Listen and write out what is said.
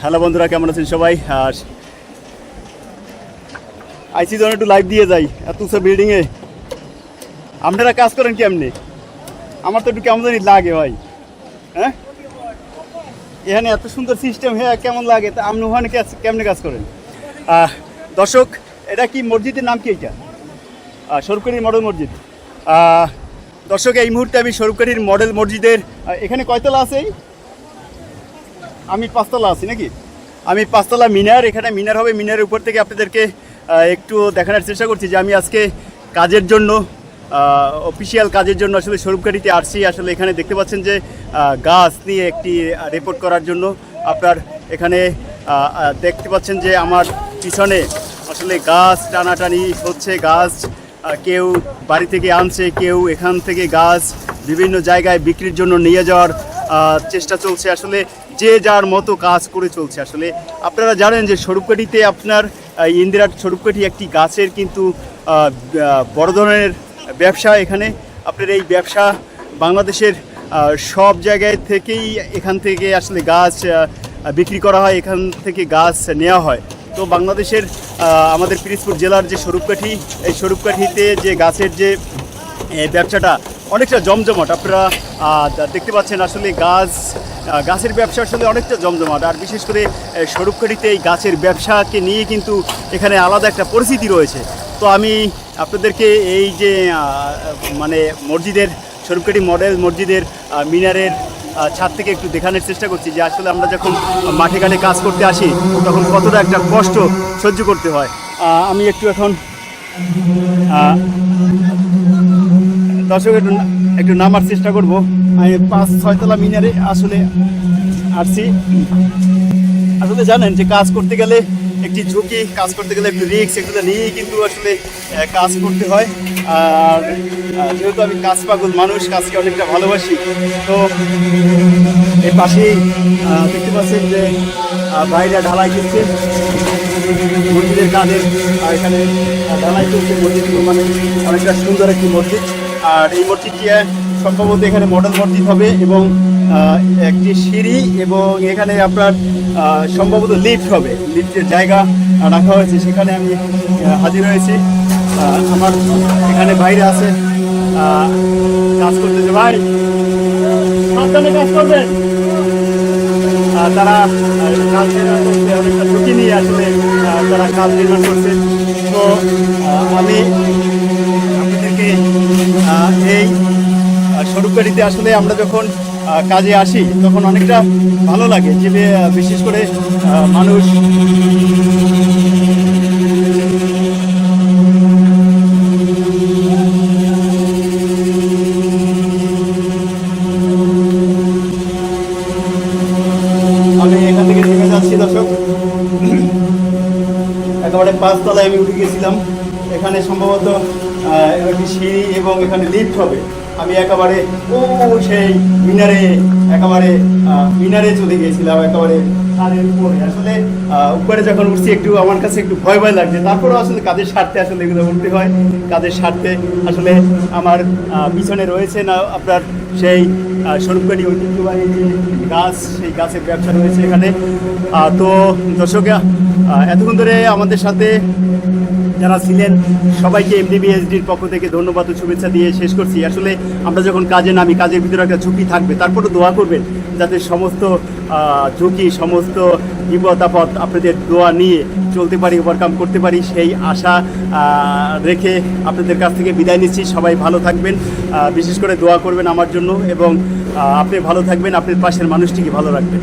Hello বন্ধুরা, কেমন আছেন সবাই? আর আইসি জন একটু লাইভ দিয়ে যাই, এত উঁচু বিল্ডিংয়ে আপনারা কাজ করেন কেমনি? আমার তো একটু কেমন জানি লাগে ভাই। হ্যাঁ? এখানে এত সুন্দর সিস্টেম হ্যাঁ কেমন লাগে? তা আপনি ওখানে কেমনে কাজ করেন? দর্শক, এটা কি মসজিদের নাম কি এটা? সরকারি মডেল মসজিদ। দর্শক, এই মুহূর্তে আমি সরকারির মডেল মসজিদের এখানে কয়তলা আছে এই? আমি পাঁচতলা আছি নাকি? আমি পাঁচতলা মিনার, এখানে মিনার হবে, মিনারের উপর থেকে আপনাদেরকে একটু দেখানোর চেষ্টা করছি যে আমি আজকে কাজের জন্য অফিসিয়াল কাজের জন্য আসলে স্বরূপকাঠিতে আসছি। আসলে এখানে দেখতে পাচ্ছেন যে গাছ নিয়ে একটি রিপোর্ট করার জন্য আপনার এখানে দেখতে পাচ্ছেন যে আমার পিছনে আসলে গাছ টানাটানি হচ্ছে, গাছ কেউ বাড়ি থেকে আনছে, কেউ এখান থেকে গাছ বিভিন্ন জায়গায় বিক্রির জন্য নিয়ে যাওয়ার চেষ্টা চলছে। আসলে যে যার মতো কাজ করে চলছে। আসলে আপনারা জানেন যে স্বরূপকাঠিতে আপনার আহ, ইন্দিরা স্বরূপকাঠি একটি গাছের কিন্তু বড় ধরনের ব্যবসা এখানে। আপনার এই ব্যবসা বাংলাদেশের সব জায়গায় থেকেই এখান থেকে আসলে গাছ বিক্রি করা হয় এখান থেকে গাছ নেওয়া হয়। তো বাংলাদেশের আমাদের পিরিজপুর জেলার যে স্বরূপকাঠি এই স্বরূপকাঠিতে যে গাছের যে ব্যবসাটা অনেকটা জমজমাট। আপনারা দেখতে পাচ্ছেন আসলে গাছ গাছের ব্যবসা আসলে অনেকটা জমজমাট। আর বিশেষ করে স্বরূপকাঠিতে এই গাছের ব্যবসাকে নিয়ে কিন্তু এখানে আলাদা একটা পরিস্থিতি রয়েছে। তো আমি আপনাদেরকে এই যে মানে মসজিদের স্বরূপকাঠি মডেল মসজিদের মিনারের ছাদ থেকে একটু দেখানোর চেষ্টা করছি যে আসলে আমরা যখন মাঠে ঘাটে কাজ করতে আসি, তখন কতটা একটা কষ্ট সহ্য করতে হয়। আমি একটু এখন দর্শক, একটু একটু নামার চেষ্টা করব। আমি পাঁচ ছয়তলা মিনারে আসলে আসছি। আসলে জানেন যে কাজ করতে গেলে একটি ঝুঁকি, কাজ করতে গেলে একটু রিস্ক এগুলো নিয়েই কিন্তু আসলে কাজ করতে হয়। আর যেহেতু আমি কাজ পাগল মানুষ, কাজকে অনেকটা ভালোবাসি, তো এই পাশেই দেখতে পাচ্ছেন যে বাইরে ঢালাই করছে। মন্দিরের কাজের এখানে ঢালাই চলছে মসজিদ মানে অনেকটা সুন্দর একটি মসজিদ। আর এই মসজিদটি সম্ভবত এখানে মডেল মসজিদ হবে এবং একটি সিঁড়ি এবং এখানে আপনার সম্ভবত লিফট হবে। লিফটের জায়গা রাখা হয়েছে, সেখানে আমি হাজির হয়েছি। আমার এখানে বাইরে আছে। কাজ করতেছে ভাই। কাজ করবেন। তারা কাজ নির্মাণ করছে অনেকটা ঝুঁকি নিয়ে আসলে তারা কাজ নির্মাণ করছে। তো আমি এই স্বরূপকারিতে আসলে আমরা যখন কাজে আসি, তখন অনেকটা ভালো লাগে যে বিশেষ করে মানুষ একেবারে পাঁচতলায় আমি উঠে গেছিলাম। এখানে সম্ভবত একটি সিঁড়ি এবং এখানে লিফট হবে? আমি একেবারে, ও, সেই মিনারে, একেবারে মিনারে চলে গিয়েছিলাম, একেবারে ছাদের উপরে। আসলে উপরে যখন উঠছি, একটু আমার কাছে একটু ভয় ভয় লাগছে। তারপরেও আসলে কাজের স্বার্থে আসলে এগুলো উঠতে হয়। কাজের স্বার্থে আসলে আমার পিছনে রয়েছে না আপনার সেই স্বরূপকারী ঐতিহ্যবাহী যে গাছ, সেই গাছের ব্যবসা রয়েছে এখানে। তো দর্শক এতক্ষণ ধরে আমাদের সাথে যারা ছিলেন, সবাইকে এমডিবিএসডির পক্ষ থেকে ধন্যবাদ ও শুভেচ্ছা দিয়ে শেষ করছি। আসলে আমরা যখন কাজে নামি, কাজের ভিতরে একটা ঝুঁকি থাকবে তারপরে দোয়া করবেন যাতে সমস্ত ঝুঁকি, সমস্ত বিপদ, আপদ আপনাদের দোয়া নিয়ে চলতে পারি ওভারকাম করতে পারি, সেই আশা রেখে আপনাদের কাছ থেকে বিদায় নিচ্ছি। সবাই ভালো থাকবেন বিশেষ করে দোয়া করবেন আমার জন্য এবং আপনি ভালো থাকবেন, আপনার পাশের মানুষটিকে ভালো রাখবেন।